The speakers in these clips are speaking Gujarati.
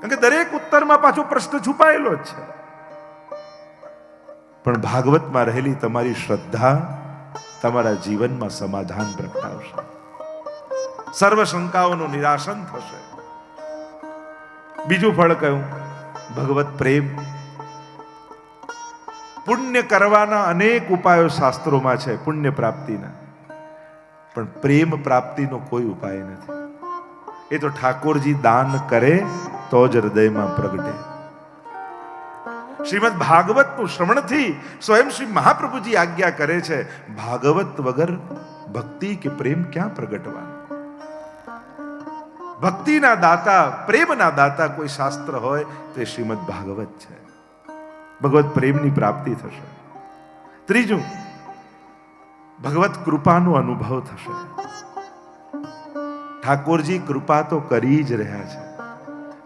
કારણ કે દરેક ઉત્તરમાં પાછો પ્રશ્ન છુપાયેલો જ છે. પણ ભાગવતમાં રહેલી તમારી શ્રદ્ધા તમારા જીવનમાં સમાધાન પ્રગટાવશે. સર્વ શંકાઓનું નિરાશન થશે. બીજું ફળ કહ્યું ભગવત પ્રેમ. પુણ્ય કરવાના અનેક ઉપાયો શાસ્ત્રોમાં છે, પુણ્ય પ્રાપ્તિના. પણ પ્રેમ પ્રાપ્તિનો કોઈ ઉપાય નથી. એ તો ઠાકોરજી દાન કરે તો જ હૃદયમાં પ્રગટે. શ્રીમદ ભાગવતનું શ્રવણથી સ્વયં શ્રી મહાપ્રભુજી આજ્ઞા કરે છે, ભાગવત વગર ભક્તિ કે પ્રેમ ક્યાં પ્રગટવાનું? ભક્તિના દાતા, પ્રેમના દાતા કોઈ શાસ્ત્ર હોય તે શ્રીમદ ભાગવત છે. ભગવત પ્રેમની પ્રાપ્તિ થશે. ત્રીજું, ભગવત કૃપાનો અનુભવ થશે. ઠાકોરજી કૃપા તો કરી જ રહ્યા છે.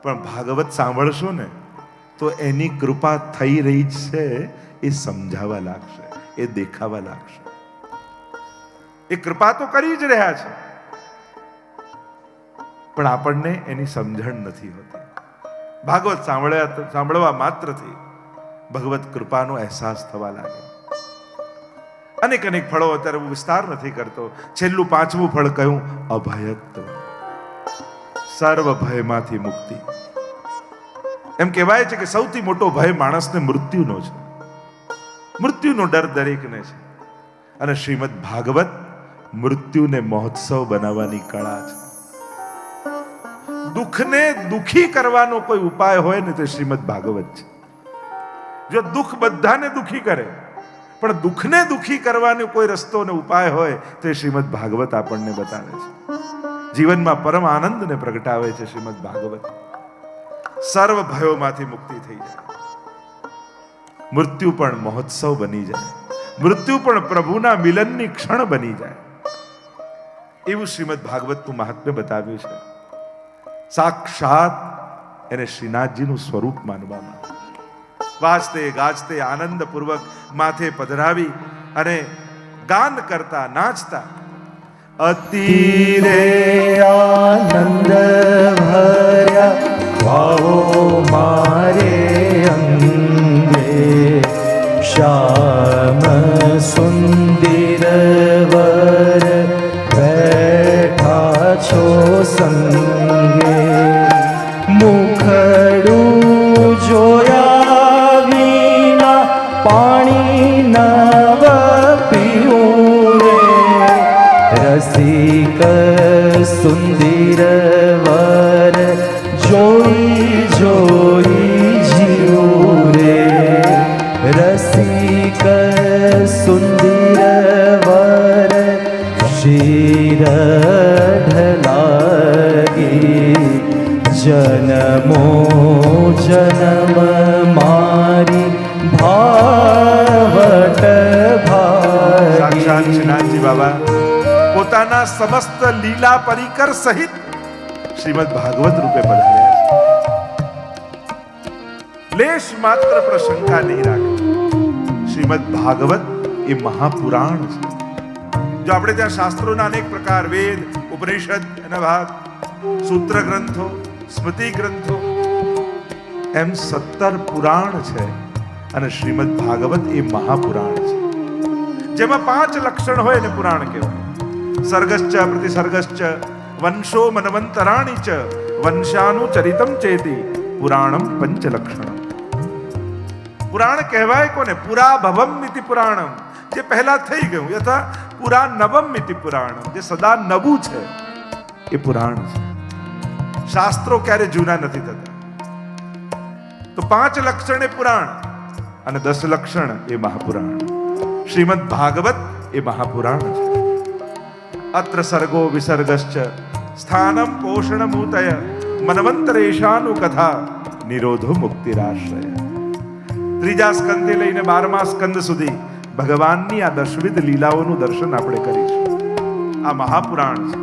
પણ ભાગવત સાંભળશો ને, તો એની કૃપા થઈ રહી છે, એ સમજાવા લાગશે, એ દેખાવા લાગશે. એ કૃપા તો કરી જ રહ્યા છે, પણ આપણને એની સમજણ નથી હોતી. ભાગવત સાંભળ્યા સાંભળવા માત્રથી ભગવત કૃપાનો અહેસાસ થવા લાગે અનેક અનેક ફળો અત્યારે હું વિસ્તાર નથી કરતો. છેલ્લું પાંચમું ફળ કયું અભયત્વ. સર્વ ભયમાંથી મુક્તિ. એમ કહેવાય છે કે સૌથી મોટો ભય માણસને મૃત્યુનો છે. મૃત્યુનો ડર દરેકને છે. અને શ્રીમદ ભાગવત મૃત્યુને મહોત્સવ બનાવવાની કળા છે. દુઃખને દુખી કરવાનો કોઈ ઉપાય હોય ને તો શ્રીમદ ભાગવત છે. જો દુઃખ બધાને દુખી કરે, પણ દુઃખને દુખી કરવાનો કોઈ રસ્તો ને ઉપાય હોય તો શ્રીમદ ભાગવત આપણને બતાવે છે. જીવનમાં પરમ આનંદને પ્રગટાવે છે શ્રીમદ ભાગવત. સર્વ ભયોમાંથી મુક્તિ થઈ જાય. મૃત્યુ પણ મહોત્સવ બની જાય. મૃત્યુ પણ પ્રભુના મિલનની ક્ષણ બની જાય. એવું શ્રીમદ ભાગવતનું મહાત્મ્ય બતાવ્યું છે. સાક્ષાત એને શ્રીનાથજીનું સ્વરૂપ માનવામાં. વાજતે, ગાજતે, આનંદપૂર્વક માથે પધરાવી અને ગાન કરતા, નાચતા અતિરે આનંદ ભર્યા ભાવો મારે અંગે શ્યામ સુંદર વર બેઠા છો સંગે રસિક સુંદર વર જોઈ જોઈ જીવું રે. રસિક સુંદર વર શિર ઢલાગી. જનમો જનમ મારી ભાવટ સાક્ષાત ભાગી શ્રીનાથજી બાબા. પોતાના સમસ્ત લીલા પરિકર સહિત શ્રીમદ ભાગવત રૂપે પધાર્યા છે. લેશ માત્ર પ્રશંકા નહીં રાખે. શ્રીમદ ભાગવત એ મહાપુરાણ છે. જો આપણે ત્યાં શાસ્ત્રોના અનેક પ્રકાર, વેદ, ઉપનિષદ એના ભાગ સૂત્ર ગ્રંથો, સ્મૃતિ ગ્રંથો, એમ સત્તર પુરાણ છે અને શ્રીમદ ભાગવત એ મહાપુરાણ છે. જેમાં પાંચ લક્ષણ હોય એને પુરાણ કહેવાય. સર્ગશ્ચ પ્રતિસર્ગશ્ચ વંશો મનવંતરાણી ચ વંશાનું ચરિતમ ચેતી પુરાણમ પંચલક્ષણમ પુરાણ કહેવાય કોને પુરા ભવમ મિતિ પુરાણમ જે પહેલા થઈ ગયું યથા પુરા નવમ મિતિ પુરાણમ જે સદા નવું છે એ પુરાણ છે શાસ્ત્રો ક્યારે જૂના નથી થતા તો પાંચ લક્ષણ એ પુરાણ અને દસ લક્ષણ એ મહાપુરાણ શ્રીમદ ભાગવત એ મહાપુરાણ છે અત્ર સર્ગો વિસર્ગશ્ચ સ્થાનમ પોષણમૂતય મનવંતરેશાનુ કથા નિરોધો મુક્તિરાશ્રય ત્રીજા સ્કંદથી લઈને બારમા સ્કંદ સુધી ભગવાનની આ દશવિધ લીલાઓનું દર્શન આપણે કરીશું આ મહાપુરાણ છે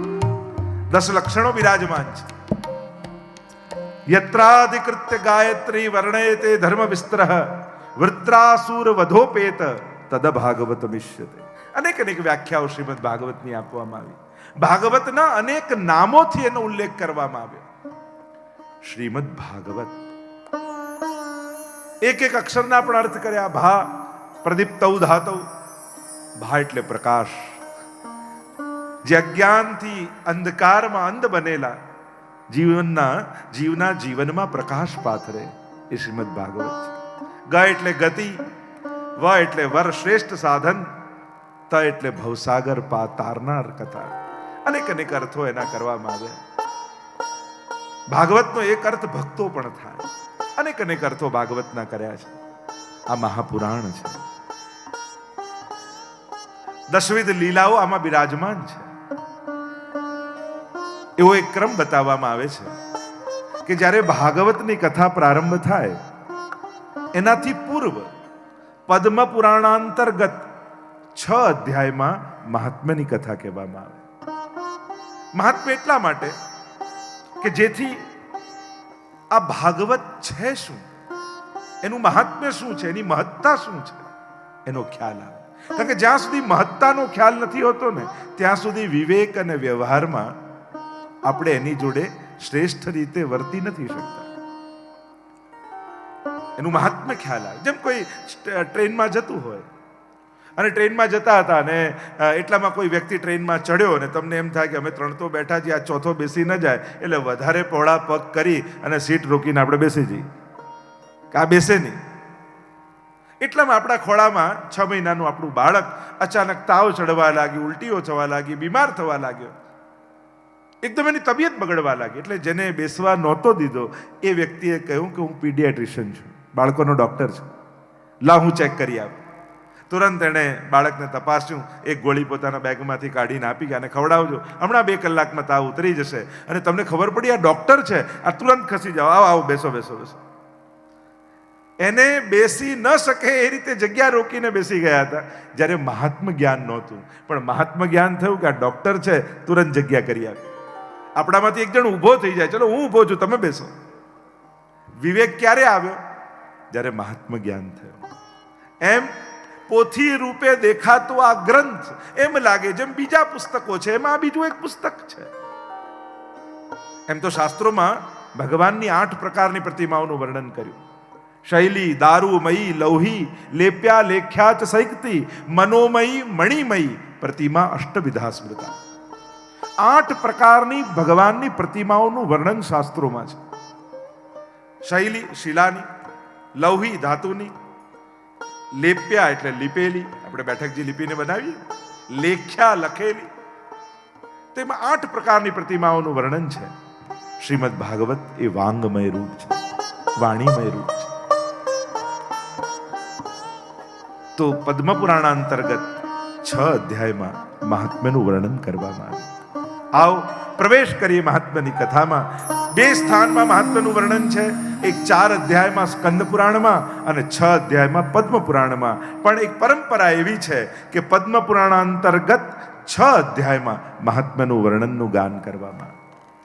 દસ લક્ષણો બિરાજમાન છે યત્રાધિકૃત્ય ગાયત્રી વર્ણયતે ધર્મ વિસ્તર વૃત્રાસુર વધોપેત તદ ભાગવત મિશ્યતે અનેક અનેક વ્યાખ્યાઓ શ્રીમદ ભાગવતની આપવામાં આવી. ભાગવતના અનેક નામોથી એનો ઉલ્લેખ કરવામાં આવ્યો. શ્રીમદ ભાગવત. એક એક અક્ષરના પણ અર્થ કર્યા. ભા, પ્રદીપ્તૌ ધાતવ ભા એટલે પ્રકાશ. જે અજ્ઞાનથી અંધકારમાં અંધ બનેલા જીવનના, જીવના જીવનમાં પ્રકાશ પાથરે એ શ્રીમદ ભાગવત. ગ એટલે ગતિ, વ એટલે વર શ્રેષ્ઠ સાધન ત એટલે ભવસાગર પા તારનાર કથા. અનેક અનેક અર્થો એના કરવામાં આવ્યા. ભાગવતનો એક અર્થ ભક્તો પણ થાય. અનેક અનેક અર્થો ભાગવતના કર્યા છે. આ મહાપુરાણ છે. દશવિધ લીલાઓ આમાં બિરાજમાન છે. એવો એક ક્રમ બતાવવામાં આવે છે કે જ્યારે ભાગવતની કથા પ્રારંભ થાય, એનાથી પૂર્વ પદ્મ પુરાણાંતર્ગત છ અધ્યાયમાં મહાત્મ્યની કથા કહેવામાં આવે. મહાત્મ્ય એટલા માટે કે જેથી આ ભાગવત છે શું? એનું મહાત્મ્ય શું છે? એની મહત્તા શું છે? એનો ખ્યાલ આવે. કારણ કે જ્યાં સુધી મહત્તાનો ખ્યાલ નથી હોતો ને, ત્યાં સુધી વિવેક અને વ્યવહારમાં આપણે એની જોડે શ્રેષ્ઠ રીતે વર્તી નથી શકતા. એનું મહાત્મ્ય ખ્યાલ આવે. જેમ કોઈ ટ્રેનમાં જતું હોય અને ટ્રેનમાં જતા હતા અને એટલામાં કોઈ વ્યક્તિ ટ્રેનમાં ચડ્યો અને તમને એમ થાય કે અમે ત્રણ તો બેઠા છીએ, આ ચોથો બેસી ન જાય, એટલે વધારે પહોળા પગ કરી અને સીટ રોકીને આપણે બેસી જઈએ. કે આ બેસે નહીં. એટલામાં આપણા ખોળામાં છ મહિનાનું આપણું બાળક અચાનક તાવ ચડવા લાગ્યું, ઉલટીઓ થવા લાગી, બીમાર થવા લાગ્યો. એકદમ એની તબિયત બગડવા લાગી, એટલે જેને બેસવા નહોતો દીધો, એ વ્યક્તિએ કહ્યું કે હું પીડિયાટ્રિશિયન છું, બાળકોનો ડૉક્ટર છું. લા, હું ચેક કરી આપ તુરંત એણે બાળકને તપાસ્યું, એક ગોળી પોતાના બેગમાંથી કાઢીને આપી અને ખવડાવજો. હમણાં બે કલાકમાં તાવ ઉતરી જશે. અને તમને ખબર પડી, આ ડૉક્ટર છે, આ તુરંત ખસી જાઓ. આવો આવો, બેસો બેસો બેસો. એને બેસી ન શકે એ રીતે જગ્યા રોકીને બેસી ગયા હતા. જ્યારે મહાત્મ જ્ઞાન નહોતું. પણ મહાત્મ જ્ઞાન થયું કે આ ડૉક્ટર છે, તુરંત જગ્યા કરી આપી. આપણામાંથી એક જણ ઊભો થઈ જાય. ચલો, હું ઊભો છું, તમે બેસો. વિવેક ક્યારે આવ્યો? જ્યારે મહાત્મ જ્ઞાન થયું. એમ પોથી રૂપે દેખાતો આ ગ્રંથ એમ લાગે જેમ બીજા પુસ્તકો છે, એમાં બીજું એક પુસ્તક છે. એમ તો શાસ્ત્રોમાં ભગવાનની આઠ પ્રકારની પ્રતિમાઓનું વર્ણન કર્યું. શૈલી દારૂમયી લૌહી, લેપ્યા લેખ્યા ચ સૈકતી, મનોમયી, મણિમયી પ્રતિમા અષ્ટવિધા સ્મૃતા આઠ પ્રકારની ભગવાનની પ્રતિમાઓનું વર્ણન શાસ્ત્રોમાં છે. શૈલી, શિલાની, લૌહી, ધાતુની લેપ્યા એટલે લીપેલી. આપણે બેઠકજી લીપીને બનાવીએ. લેખ્યા લખેલી. તેમાં આઠ પ્રકારની પ્રતિમાઓનું વર્ણન છે. શ્રીમદ ભાગવત એ વાંગમય રૂપ છે. વાણીમય રૂપ છે. તો પદ્મપુરાણ અંતર્ગત છ અધ્યાયમાં મહાત્મ્યનું વર્ણન કરવામાં આવ્યું. આવો પ્રવેશ કરીએ મહાત્મ્યની કથામાં. બે સ્થાનમાં મહાત્મ્યનું વર્ણન છે. એક ચાર અધ્યાયમાં સ્કંદ પુરાણમાં અને છ અધ્યાયમાં પદ્મ પુરાણમાં પણ એક પરંપરા એવી છે કે પદ્મ પુરાણ અંતર્ગત છ અધ્યાયમાં મહાત્મ્યનું વર્ણનનું ગાન કરવામાં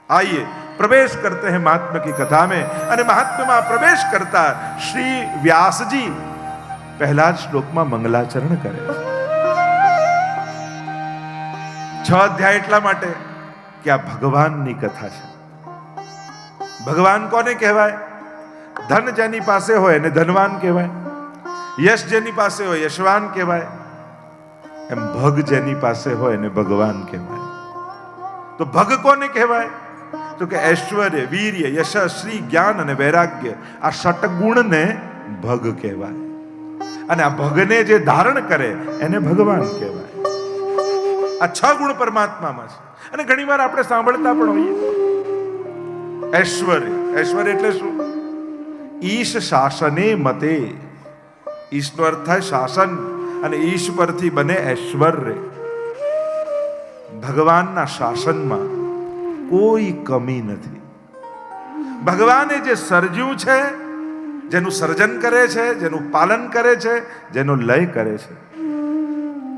आइए प्रवेश करते हैं महात्मा की कथा में અને મહાત્મ્યમાં પ્રવેશ કરતા શ્રી વ્યાસજી પહેલા જ શ્લોકમાં મંગલાચરણ કરે છે છ અધ્યાય એટલા માટે કે આ ભગવાનની કથા છે ભગવાન કોને કહેવાય ધન જેની પાસે હોય એને ધનવાન કહેવાય. યશ જેની પાસે હોય યશવાન કહેવાય. એમ ભગ જેની પાસે હોય એને ભગવાન કહેવાય. તો ભગ કોને કહેવાય? તો કે ઐશ્વર્ય, વીર્ય, યશ, શ્રી, જ્ઞાન અને વૈરાગ્ય આ ષટગુણને ભગ કહેવાય. અને આ ભગને જે ધારણ કરે એને ભગવાન કહેવાય. આ છ ગુણ પરમાત્મામાં છે. અને ઘણીવાર આપણે સાંભળતા પણ હોઈએ. ઐશ્વર્ય. ઐશ્વર્ય એટલે શું? ઈશ શાસને મતે. ઈશનો અર્થ થાય શાસન અને ઈશ પરથી બને ઐશ્વર્ય. ભગવાનના શાસનમાં કોઈ કમી નથી. ભગવાને જે સર્જ્યું છે, જેનું સર્જન કરે છે, જેનું પાલન કરે છે, જેનો લય કરે છે,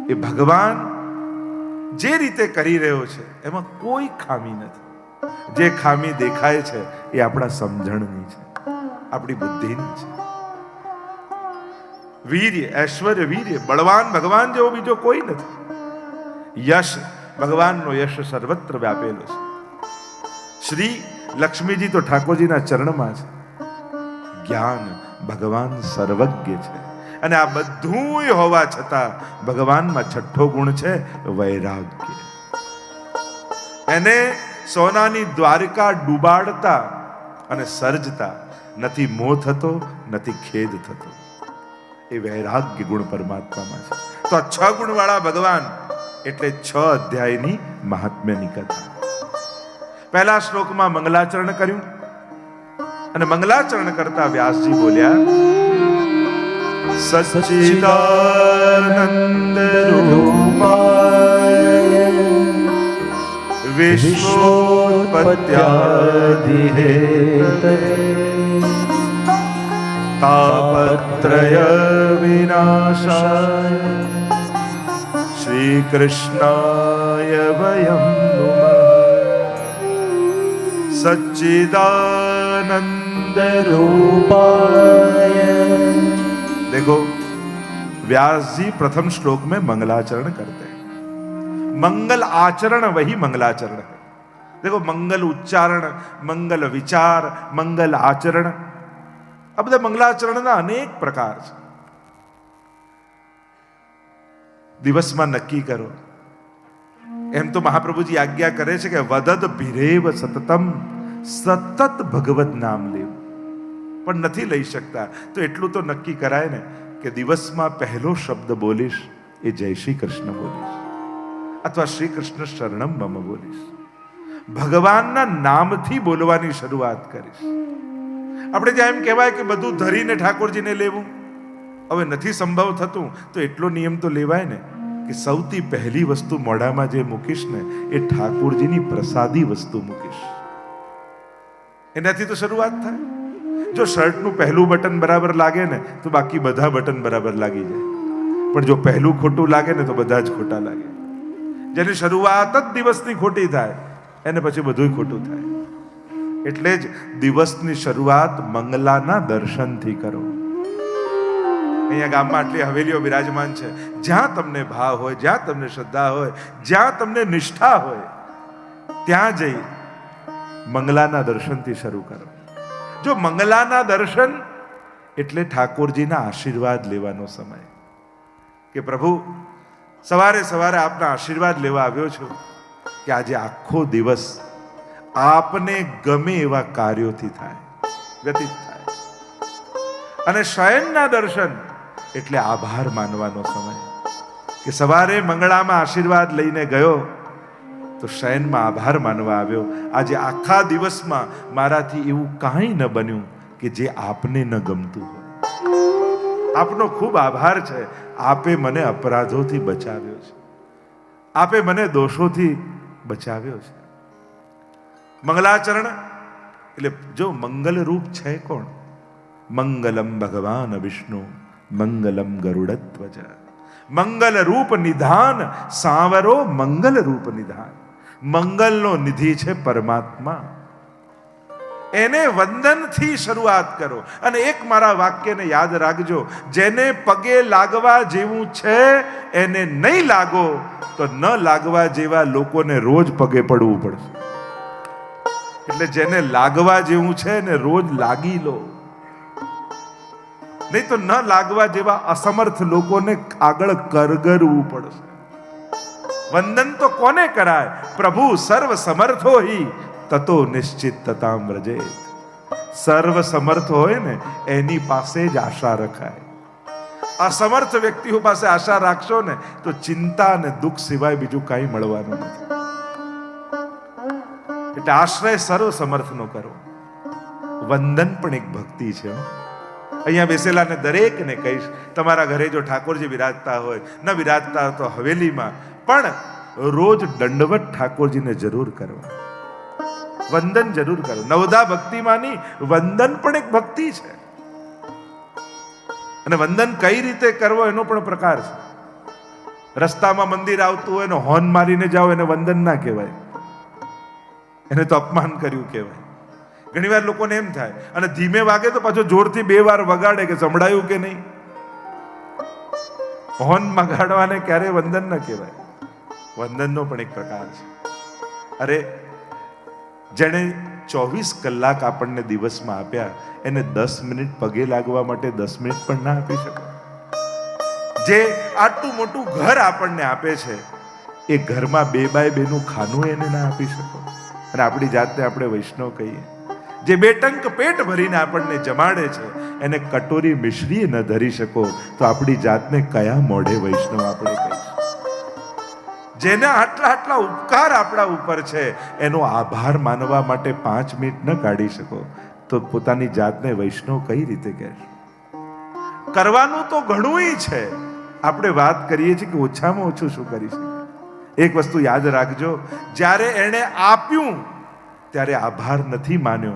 એ ભગવાન જે રીતે કરી રહ્યો છે, એમાં કોઈ ખામી નથી. જે ખામી દેખાય છે, એ આપણા સમજણની છે. આપણી બુદ્ધિની વીર્ય, ઐશ્વર્ય, વીર્ય, બળવાન ભગવાન જેવો બીજો કોઈ નથી. યશ, ભગવાનનો યશ સર્વત્ર વ્યાપેલો છે. શ્રી લક્ષ્મીજી તો ઠાકોરજીના ચરણમાં છે. જ્ઞાન ભગવાન સર્વજ્ઞ છે. અને આ બધું હોવા છતાં ભગવાનમાં છઠ્ઠો ગુણ છે વૈરાગ્ય. એને સોનાની દ્વારિકા ડૂબાડતા અને સર્જતા નથી મોહ થતો, નથી ખેદ થતો. એ વૈરાગ્ય ગુણ પરમાત્મામાં છે. તો આ છ ગુણવાળા ભગવાન એટલે છ અધ્યાયની મહાત્મ્યની કથા. પહેલા શ્લોકમાં મંગલાચરણ કર્યું. અને મંગલાચરણ કરતા વ્યાસજી બોલ્યા સચિદાનંદ રૂપાય વિશ્વોત્પત્યાદિહેતવે तापत्रय विनाशाय श्रीकृष्णाय वयं नुमः सच्चिदानन्दरूपाय देखो व्यास जी प्रथम श्लोक में मंगलाचरण करते हैं मंगल आचरण वही मंगलाचरण है देखो मंगल उच्चारण मंगल विचार मंगल आचरण આ બધા મંગલાચરણના અનેક પ્રકાર છે. દિવસમાં નક્કી કરો. એમ તો મહાપ્રભુજી આજ્ઞા કરે છે કે વદદ ભીરેવ સતતમ સતત ભગવત નામ લેવું. પણ નથી લઈ શકતા. તો એટલું તો નક્કી કરાય ને કે દિવસમાં પહેલો શબ્દ બોલીશ એ જય શ્રી કૃષ્ણ બોલીશ. અથવા શ્રી કૃષ્ણ શરણમ મમ બોલીશ. ભગવાનના નામથી બોલવાની શરૂઆત કરીશ. આપણે ત્યાં એમ કહેવાય કે બધું ધરીને ઠાકોરજીને લેવું, હવે નથી સંભવ થતું, તો એટલો નિયમ તો લેવાય ને કે સૌથી પહેલી વસ્તુ મોઢામાં જે મૂકીશ ને, એ ઠાકોરજીની પ્રસાદી વસ્તુ મૂકીશ. એનાથી તો શરૂઆત થાય. જો શર્ટનું પહેલું બટન બરાબર લાગે ને, તો બાકી બધા બટન બરાબર લાગી જાય. પણ જો પહેલું ખોટું લાગે ને, તો બધા જ ખોટા લાગે. જેની શરૂઆત જ દિવસની ખોટી થાય, એને પછી બધું ખોટું થાય. એટલે જ દિવસની શરૂઆત મંગલાના દર્શનથી કરો. અહીંયા ગામમાં આટલી હવેલીઓ બિરાજમાન છે. જ્યાં તમને ભાવ હોય, જ્યાં તમને શ્રદ્ધા હોય, જ્યાં તમને નિષ્ઠા હોય, ત્યાં જઈ મંગલાના દર્શનથી શરૂ કરો. જો મંગલાના દર્શન એટલે ઠાકોરજીના આશીર્વાદ લેવાનો સમય. કે પ્રભુ, સવારે સવારે આપના આશીર્વાદ લેવા આવ્યો છું કે આજે આખો દિવસ આપને ગમે એવા કાર્યોથી થાય, વ્યતીત થાય. અને શયનના દર્શન એટલે આભાર માનવાનો સમય. કે સવારે મંગળામાં આશીર્વાદ લઈને ગયો, તો શયનમાં આભાર માનવા આવ્યો. આજે આખા દિવસમાં મારાથી એવું કાંઈ ન બન્યું કે જે આપને ન ગમતું હોય. આપનો ખૂબ આભાર છે. આપે મને અપરાધોથી બચાવ્યો છે. આપે મને દોષોથી બચાવ્યો છે. મંગલાચરણ? એટલે જો મંગલ રૂપ છે કોણ? મંગલમ ભગવાન વિષ્ણુ, મંગલમ ગરુડધ્વજ મંગલ રૂપ નિધાન, સાવરો મંગલ રૂપ નિધાન. મંગલનો નિધિ છે પરમાત્મા. એને વંદનથી શરૂઆત કરો અને એક મારા વાક્યને યાદ રાખજો. જેને પગે લાગવા જેવું છે, એને નહીં લાગો, તો ન લાગવા જેવા લોકોને રોજ પગે પડવું પડશે. એટલે જેને લાગવા જેવું છે ને રોજ લાગી લો. નહીં તો ન લાગવા જેવા અસમર્થ લોકોને આગળ કરગરવું પડશે. વંદન તો કોને કરાય? પ્રભુ સર્વ સમર્થો હિ તતો નિશ્ચિત તતામ રજે સર્વ સમર્થ હોય ને, એની પાસે જ આશા રખાય. અસમર્થ વ્યક્તિઓ પાસે આશા રાખશો ને, તો ચિંતા અને દુઃખ સિવાય બીજું કાંઈ મળવાનું નથી. એટલે આશ્રય સર્વ સમર્થનો કરો. વંદન પણ એક ભક્તિ છે. અહીંયા બેસેલાને દરેકને કહીશ, તમારા ઘરે જો ઠાકોરજી બિરાજતા હોય, ન બિરાજતા તો હવેલીમાં. પણ રોજ દંડવત ઠાકોરજીને જરૂર કરવા. વંદન જરૂર કરો. નવદા ભક્તિમાંની વંદન પણ એક ભક્તિ છે. અને વંદન કઈ રીતે કરવો એનો પણ પ્રકાર છે. રસ્તામાં મંદિર આવતું હોય ને હોર્ન મારીને જાઓ, એને વંદન ના કહેવાય. એને તો અપમાન કર્યું કહેવાય. ઘણીવાર લોકોને એમ થાય, અને ધીમે વાગે તો પાછો જોરથી બે વાર વગાડે કે સંભળાયું કે નહીં. હોર્ન મગાડવાને ક્યારે વંદન ન કહેવાય. વંદનનો પણ એક પ્રકાર છે. અરે, જેણે ચોવીસ કલાક આપણને દિવસમાં આપ્યા, એને દસ મિનિટ પગે લાગવા માટે દસ મિનિટ પણ ના આપી શકો. જે આટલું મોટું ઘર આપણને આપે છે, એ ઘરમાં બે બાય બેનું ખાનું એને ના આપી શકો. અને આપણી જાતને આપણે વૈષ્ણવ કહીએ. જે બે ટંક પેટ ભરીને આપણને જમાડે છે, એને કટોરી મિશ્રીએ ન ધરી શકો, તો આપણી જાતને કયા મોઢે વૈષ્ણવ આપણે કહીશું? જેના આટલા આટલા ઉપકાર આપણા ઉપર છે, એનો આભાર માનવા માટે પાંચ મિનિટ ન કાઢી શકો, તો પોતાની જાતને વૈષ્ણવ કઈ રીતે કહેશો? કરવાનું તો ઘણું છે. આપણે વાત કરીએ છીએ કે ઓછામાં ઓછું શું કરી શકીએ? એક વસ્તુ યાદ રાખજો, જ્યારે એણે આપ્યું, ત્યારે આભાર નથી માન્યો.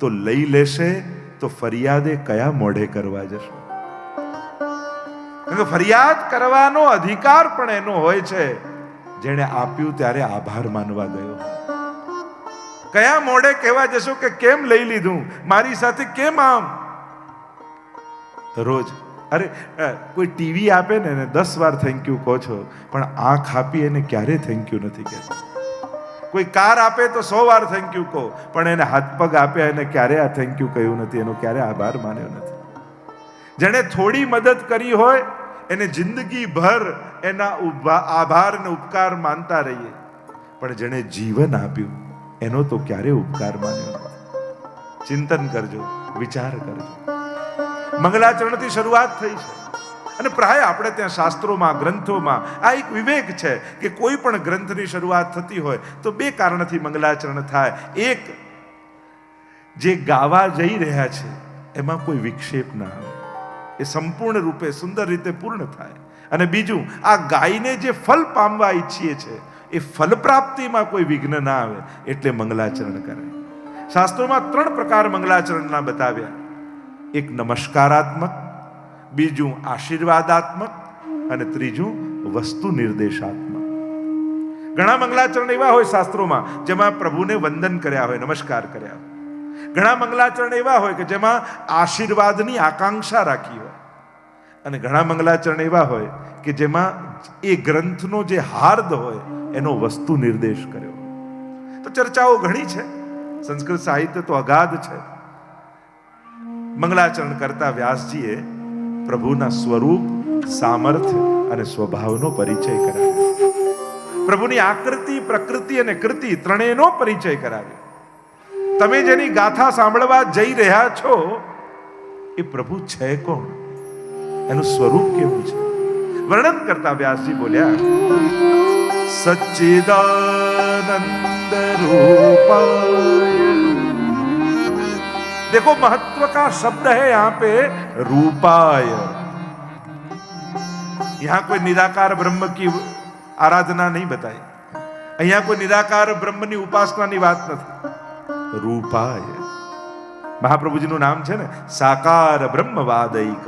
તો લઈ લેશે, તો ફરિયાદે કયા મોઢે કરવા જશે? ફરિયાદ કરવાનો અધિકાર પણ એનો હોય છે. જેણે આપ્યું ત્યારે આભાર માનવા ગયો. કયા મોઢે કહેવા જશો કે કેમ લઈ લીધું? મારી સાથે કેમ આમ? રોજ અરે કોઈ ટીવી આપે ને એને દસ વાર થેન્ક યુ કહો છો, પણ આંખ આપી એને ક્યારે થેન્ક યુ નથી કહેતા? કોઈ કાર આપે તો સો વાર થેન્ક યુ કહો, પણ એને હાથ પગ આપ્યા એને ક્યારે આ થેન્ક યુ કહ્યું નથી, એનો ક્યારે આભાર માન્યો નથી? જેણે થોડી મદદ કરી હોય, એને જિંદગી ભર એના આભાર ને ઉપકાર માનતા રહીએ. પણ જેણે જીવન આપ્યું, એનો તો ક્યારે ઉપકાર માન્યો નથી? ચિંતન કરજો, વિચાર કરજો. મંગલાચરણથી શરૂઆત થઈ છે. અને પ્રાય આપણે ત્યાં શાસ્ત્રોમાં, ગ્રંથોમાં આ એક વિવેક છે કે કોઈ પણ ગ્રંથની શરૂઆત થતી હોય તો બે કારણથી મંગલાચરણ થાય. એક, જે ગાવા જઈ રહ્યા છે, એમાં કોઈ વિક્ષેપ ના આવે. એ સંપૂર્ણ રૂપે સુંદર રીતે પૂર્ણ થાય. અને બીજું, આ ગાયને જે ફલ પામવા ઈચ્છીએ છે, એ ફલ પ્રાપ્તિમાં કોઈ વિઘ્ન ના આવે, એટલે મંગલાચરણ કરે. શાસ્ત્રોમાં ત્રણ પ્રકાર મંગલાચરણના બતાવ્યા. એક નમસ્કારાત્મક, બીજું આશીર્વાદાત્મક અને ત્રીજું વસ્તુ નિર્દેશાત્મક. ઘણા મંગલાચરણ એવા હોય શાસ્ત્રોમાં જેમાં પ્રભુને વંદન કર્યા હોય, નમસ્કાર કર્યા હોય. ઘણા મંગલાચરણ એવા હોય કે જેમાં આશીર્વાદની આકાંક્ષા રાખી હોય. અને ઘણા મંગલાચરણ એવા હોય કે જેમાં એ ગ્રંથનો જે હાર્દ હોય એનો વસ્તુ નિર્દેશ કર્યો. તો ચર્ચાઓ ઘણી છે. સંસ્કૃત સાહિત્ય તો અગાધ છે. મંગળાચરણ કરતા વ્યાસજીએ પ્રભુના સ્વરૂપ, સામર્થ્ય અને સ્વભાવનો પરિચય કરાવ્યો. પ્રભુની આકૃતિ, પ્રકૃતિ અને કૃતિ ત્રણેયનો પરિચય કરાવ્યો. તમે જેની ગાથા સાંભળવા જઈ રહ્યા છો, એ પ્રભુ છે કોણ? એનું સ્વરૂપ કેવું છે? વર્ણન કરતા વ્યાસજી બોલ્યા, સચ્ચિદાનંદ રૂપાય देखो महत्व का शब्द है यहां पे रूपाय यहां कोई निराकार ब्रह्म की आराधना नहीं बताई અહીંયા કોઈ નિરાકાર બ્રહ્મની ઉપાસનાની વાત નથી રૂપાય મહાપ્રભુજીનું નામ છે ને સાકાર બ્રહ્મ વાદૈક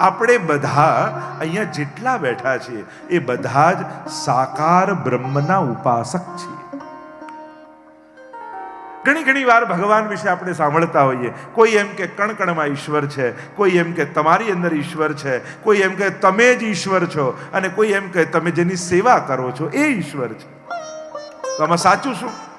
આપણે બધા અહીંયા જેટલા બેઠા છીએ એ બધા જ સાકાર બ્રહ્મના ઉપાસક છીએ ઘણી ઘણી વાર ભગવાન વિશે આપણે સાંભળતા હોઈએ. કોઈ એમ કે કણકણમાં ઈશ્વર છે, કોઈ એમ કે તમારી અંદર ઈશ્વર છે, કોઈ એમ કે તમે જ ઈશ્વર છો અને કોઈ એમ કે તમે જેની સેવા કરો છો એ ઈશ્વર છે. તો આમાં સાચું શું?